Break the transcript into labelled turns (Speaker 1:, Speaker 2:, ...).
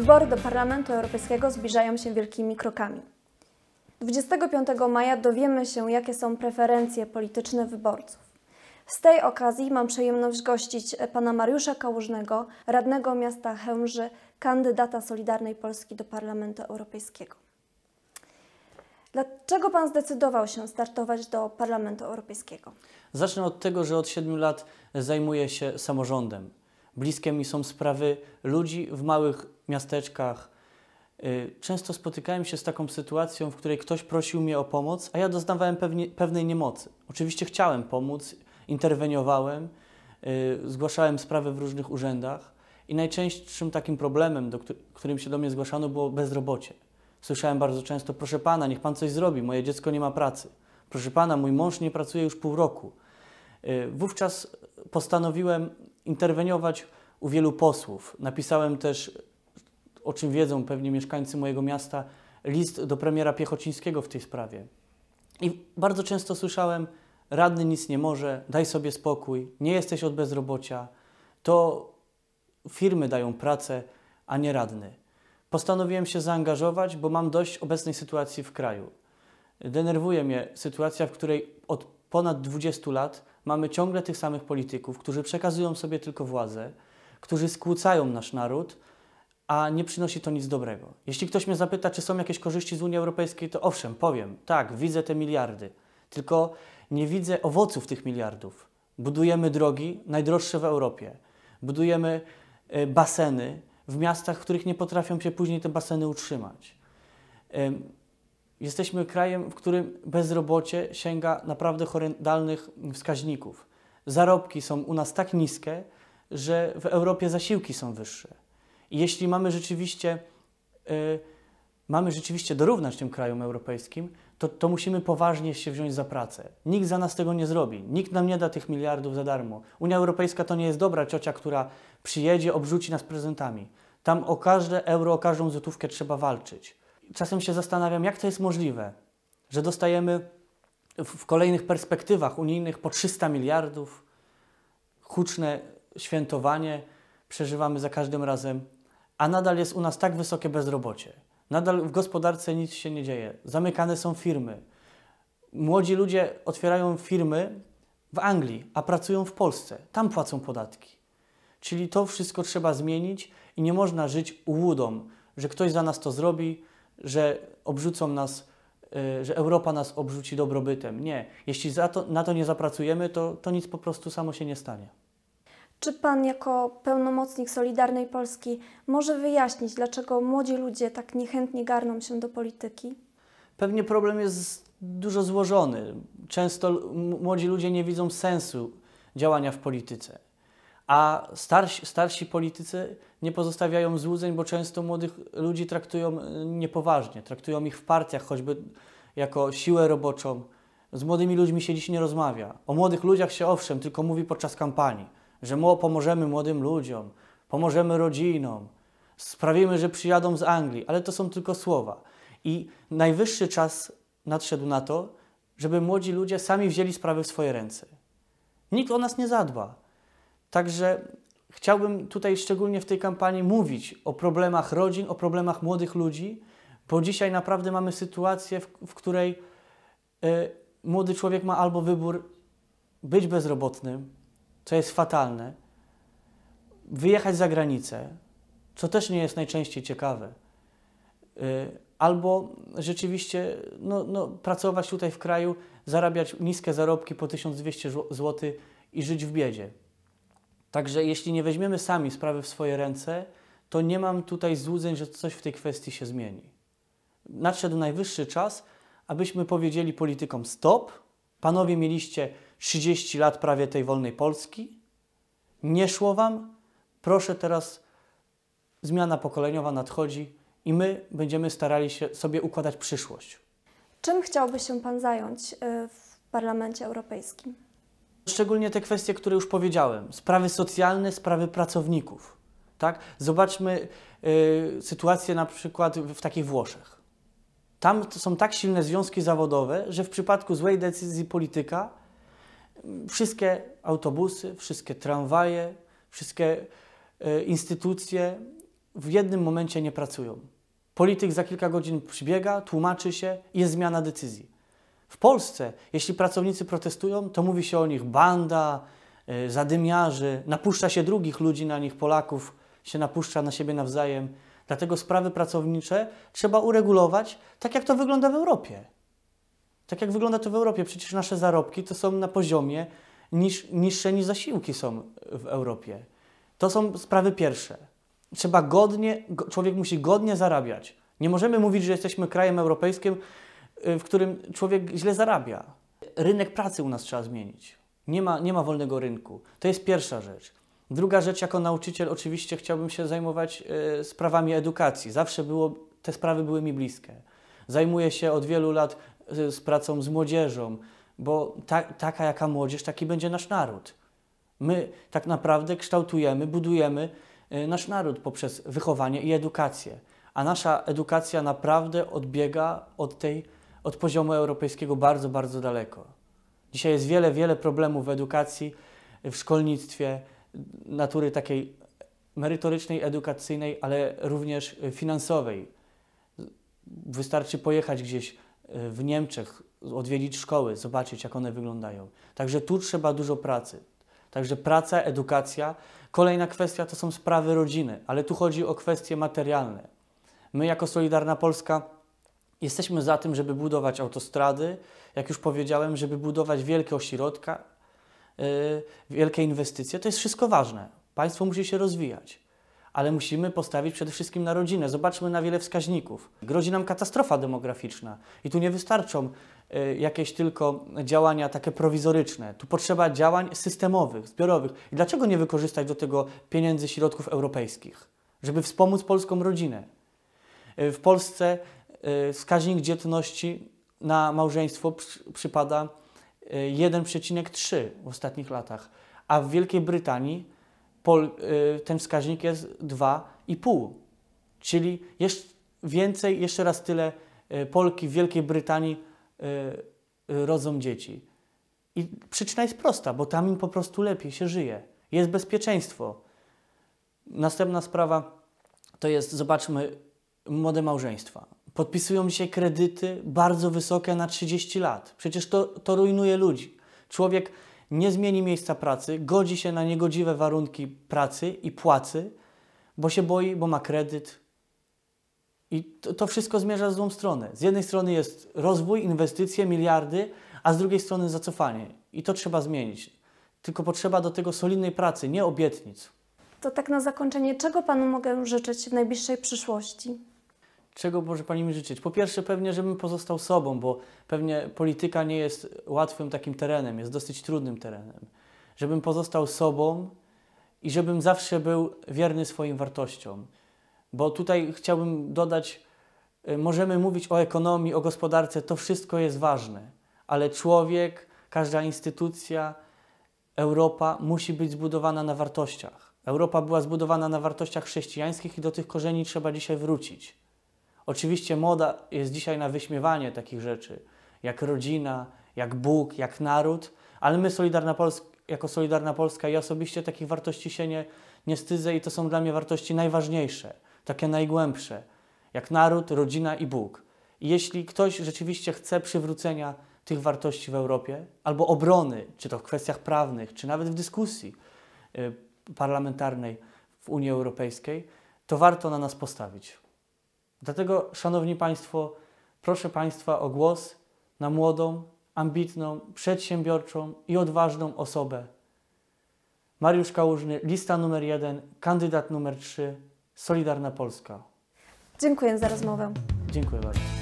Speaker 1: Wybory do Parlamentu Europejskiego zbliżają się wielkimi krokami. 25 maja dowiemy się, jakie są preferencje polityczne wyborców. Z tej okazji mam przyjemność gościć pana Mariusza Kałużnego, radnego miasta Chełmży, kandydata Solidarnej Polski do Parlamentu Europejskiego. Dlaczego pan zdecydował się startować do Parlamentu Europejskiego?
Speaker 2: Zacznę od tego, że od 7 lat zajmuję się samorządem. Bliskie mi są sprawy ludzi w małych miasteczkach. Y, Często spotykałem się z taką sytuacją, w której ktoś prosił mnie o pomoc, a ja doznawałem pewnie, pewnej niemocy. Oczywiście chciałem pomóc, interweniowałem, y, zgłaszałem sprawy w różnych urzędach i najczęstszym takim problemem, do któ- którym się do mnie zgłaszano, było bezrobocie. Słyszałem bardzo często, proszę pana, niech pan coś zrobi, moje dziecko nie ma pracy. Proszę pana, mój mąż nie pracuje już pół roku. Y, Wówczas postanowiłem interweniować u wielu posłów. Napisałem też, o czym wiedzą pewnie mieszkańcy mojego miasta, list do premiera Piechocińskiego w tej sprawie. I bardzo często słyszałem, radny nic nie może, daj sobie spokój, nie jesteś od bezrobocia, to firmy dają pracę, a nie radny. Postanowiłem się zaangażować, bo mam dość obecnej sytuacji w kraju. Denerwuje mnie sytuacja, w której od ponad 20 lat mamy ciągle tych samych polityków, którzy przekazują sobie tylko władzę, którzy skłócają nasz naród, a nie przynosi to nic dobrego. Jeśli ktoś mnie zapyta, czy są jakieś korzyści z Unii Europejskiej, to owszem, powiem, tak, widzę te miliardy, tylko nie widzę owoców tych miliardów. Budujemy drogi, najdroższe w Europie, budujemy e, baseny w miastach, w których nie potrafią się później te baseny utrzymać. Jesteśmy krajem, w którym bezrobocie sięga naprawdę horrendalnych wskaźników. Zarobki są u nas tak niskie, że w Europie zasiłki są wyższe. I jeśli mamy rzeczywiście, y, mamy rzeczywiście dorównać tym krajom europejskim, to, to musimy poważnie się wziąć za pracę. Nikt za nas tego nie zrobi. Nikt nam nie da tych miliardów za darmo. Unia Europejska to nie jest dobra ciocia, która przyjedzie, obrzuci nas prezentami. Tam o każde euro, o każdą złotówkę trzeba walczyć czasem się zastanawiam, jak to jest możliwe, że dostajemy w, kolejnych perspektywach unijnych po 300 miliardów, huczne świętowanie przeżywamy za każdym razem, a nadal jest u nas tak wysokie bezrobocie. Nadal w gospodarce nic się nie dzieje. Zamykane są firmy. Młodzi ludzie otwierają firmy w Anglii, a pracują w Polsce. Tam płacą podatki. Czyli to wszystko trzeba zmienić i nie można żyć ułudą, że ktoś za nas to zrobi, że obrzucą nas, y, że Europa nas obrzuci dobrobytem. Nie. Jeśli to, na to nie zapracujemy, to, to nic po prostu samo się nie stanie.
Speaker 1: Czy pan jako pełnomocnik Solidarnej Polski może wyjaśnić, dlaczego młodzi ludzie tak niechętnie garną się do polityki?
Speaker 2: Pewnie problem jest dużo złożony. Często młodzi ludzie nie widzą sensu działania w polityce, a starsi, starsi politycy nie pozostawiają złudzeń, bo często młodych ludzi traktują y, niepoważnie, traktują ich w partiach choćby jako siłę roboczą. Z młodymi ludźmi się dziś nie rozmawia. O młodych ludziach się owszem tylko mówi podczas kampanii, że mo- pomożemy młodym ludziom, pomożemy rodzinom, sprawimy, że przyjadą z Anglii, ale to są tylko słowa. I najwyższy czas nadszedł na to, żeby młodzi ludzie sami wzięli sprawy w swoje ręce. Nikt o nas nie zadba. Także chciałbym tutaj szczególnie w tej kampanii mówić o problemach rodzin, o problemach młodych ludzi, bo dzisiaj naprawdę mamy sytuację, w, w której y, młody człowiek ma albo wybór być bezrobotnym, co jest fatalne, wyjechać za granicę, co też nie jest najczęściej ciekawe, y, albo rzeczywiście no, no, pracować tutaj w kraju, zarabiać niskie zarobki po 1200 zł i żyć w biedzie. Także jeśli nie weźmiemy sami sprawy w swoje ręce, to nie mam tutaj złudzeń, że coś w tej kwestii się zmieni. Nadszedł najwyższy czas, abyśmy powiedzieli politykom stop. Panowie mieliście 30 lat prawie tej wolnej Polski. Nie szło wam. Proszę teraz, zmiana pokoleniowa nadchodzi i my będziemy starali się sobie układać przyszłość.
Speaker 1: Czym chciałby się pan zająć y, w Parlamencie Europejskim?
Speaker 2: Szczególnie te kwestie, które już powiedziałem. Sprawy socjalne, sprawy pracowników. Tak? Zobaczmy y, sytuację na przykład w, takich Włoszech. Tam są tak silne związki zawodowe, że w przypadku złej decyzji polityka y, wszystkie autobusy, wszystkie tramwaje, wszystkie y, instytucje w jednym momencie nie pracują. Polityk za kilka godzin przybiega, tłumaczy się i jest zmiana decyzji. W Polsce, jeśli pracownicy protestują, to mówi się o nich banda, y, zadymiarzy, napuszcza się drugich ludzi na nich, Polaków się napuszcza na siebie nawzajem. Dlatego sprawy pracownicze trzeba uregulować tak, jak to wygląda w Europie. Tak jak wygląda to w Europie. Przecież nasze zarobki to są na poziomie niż, niższe niż zasiłki są w Europie. To są sprawy pierwsze. Trzeba godnie, go- człowiek musi godnie zarabiać. Nie możemy mówić, że jesteśmy krajem europejskim, w którym człowiek źle zarabia. Rynek pracy u nas trzeba zmienić. Nie ma, nie ma wolnego rynku. To jest pierwsza rzecz. Druga rzecz, jako nauczyciel oczywiście chciałbym się zajmować y, sprawami edukacji. Zawsze było, te sprawy były mi bliskie. Zajmuję się od wielu lat y, z pracą z młodzieżą, bo ta, taka jaka młodzież, taki będzie nasz naród. My tak naprawdę kształtujemy, budujemy y, nasz naród poprzez wychowanie i edukację. A nasza edukacja naprawdę odbiega od, tej, od poziomu europejskiego bardzo, bardzo daleko. Dzisiaj jest wiele, wiele problemów w edukacji, w szkolnictwie, natury takiej merytorycznej, edukacyjnej, ale również finansowej. Wystarczy pojechać gdzieś y, w Niemczech, odwiedzić szkoły, zobaczyć, jak one wyglądają. Także tu trzeba dużo pracy. Także praca, edukacja. Kolejna kwestia to są sprawy rodziny, ale tu chodzi o kwestie materialne. My, jako Solidarna Polska, jesteśmy za tym, żeby budować autostrady, jak już powiedziałem, żeby budować wielkie ośrodka, yy, wielkie inwestycje. To jest wszystko ważne. Państwo musi się rozwijać, ale musimy postawić przede wszystkim na rodzinę. Zobaczmy na wiele wskaźników. Grozi nam katastrofa demograficzna i tu nie wystarczą y, jakieś tylko działania takie prowizoryczne. Tu potrzeba działań systemowych, zbiorowych. I dlaczego nie wykorzystać do tego pieniędzy środków europejskich, żeby wspomóc polską rodzinę? Y, W Polsce wskaźnik dzietności na małżeństwo przy, przypada y, 1,3 w ostatnich latach, a w Wielkiej Brytanii y, ten wskaźnik jest 2,5. Czyli jeszcze więcej, jeszcze raz tyle y, Polki w Wielkiej Brytanii y, y, rodzą dzieci. I przyczyna jest prosta, bo tam im po prostu lepiej się żyje. Jest bezpieczeństwo. Następna sprawa to jest, zobaczmy, młode małżeństwa. Podpisują dzisiaj kredyty bardzo wysokie na 30 lat. Przecież to, to rujnuje ludzi. Człowiek nie zmieni miejsca pracy, godzi się na niegodziwe warunki pracy i płacy, bo się boi, bo ma kredyt. I to, to wszystko zmierza w złą stronę. Z jednej strony jest rozwój, inwestycje, miliardy, a z drugiej strony zacofanie. I to trzeba zmienić. Tylko potrzeba do tego solidnej pracy, nie obietnic.
Speaker 1: To tak na zakończenie, czego Panu mogę życzyć w najbliższej przyszłości?
Speaker 2: Czego może Pani mi życzyć? Po pierwsze, pewnie, żebym pozostał sobą, bo pewnie polityka nie jest łatwym takim terenem, jest dosyć trudnym terenem. Żebym pozostał sobą i żebym zawsze był wierny swoim wartościom. Bo tutaj chciałbym dodać, y, możemy mówić o ekonomii, o gospodarce, to wszystko jest ważne, ale człowiek, każda instytucja, Europa musi być zbudowana na wartościach. Europa była zbudowana na wartościach chrześcijańskich i do tych korzeni trzeba dzisiaj wrócić. Oczywiście moda jest dzisiaj na wyśmiewanie takich rzeczy, jak rodzina, jak Bóg, jak naród, ale my Solidarna Polska, jako Solidarna Polska ja osobiście takich wartości się nie, nie wstydzę i to są dla mnie wartości najważniejsze, takie najgłębsze, jak naród, rodzina i Bóg. I jeśli ktoś rzeczywiście chce przywrócenia tych wartości w Europie, albo obrony, czy to w kwestiach prawnych, czy nawet w dyskusji y, parlamentarnej w Unii Europejskiej, to warto na nas postawić. Dlatego, Szanowni Państwo, proszę Państwa o głos na młodą, ambitną, przedsiębiorczą i odważną osobę. Mariusz Kałużny, lista numer jeden, kandydat numer trzy, Solidarna Polska.
Speaker 1: Dziękuję za rozmowę.
Speaker 2: Dziękuję bardzo.